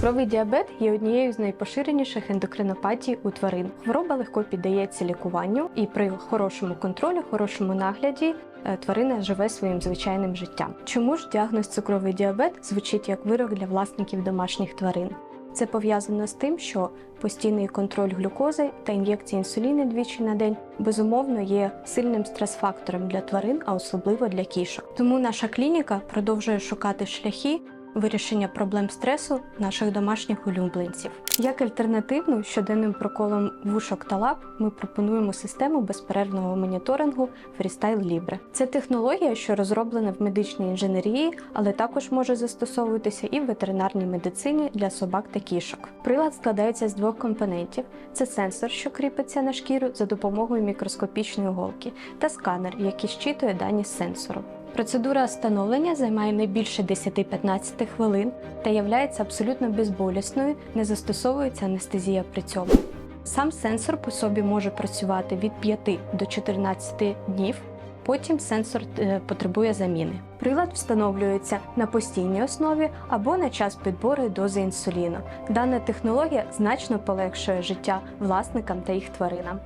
Цукровий діабет є однією з найпоширеніших ендокринопатій у тварин. Хвороба легко піддається лікуванню, і при хорошому контролі, хорошому нагляді е, тварина живе своїм звичайним життям. Чому ж діагноз цукровий діабет звучить як вирок для власників домашніх тварин? Це пов'язано з тим, що постійний контроль глюкози та ін'єкції інсуліну двічі на день безумовно є сильним стрес-фактором для тварин, а особливо для кішок. Тому наша клініка продовжує шукати шляхи вирішення проблем стресу наших домашніх улюбленців. Як альтернативну щоденним проколом вушок та лап ми пропонуємо систему безперервного моніторингу Freestyle Libre. Це технологія, що розроблена в медичній інженерії, але також може застосовуватися і в ветеринарній медицині для собак та кішок. Прилад складається з двох компонентів: це сенсор, що кріпиться на шкіру за допомогою мікроскопічної голки, та сканер, який щитує дані з сенсору. Процедура встановлення займає не більше 10-15 хвилин та є абсолютно безболісною, не застосовується анестезія при цьому. Сам сенсор по собі може працювати від 5 до 14 днів. Потім сенсор е, потребує заміни. Прилад встановлюється на постійній основі або на час підбору дози інсуліну. Дана технологія значно полегшує життя власникам та їх тваринам.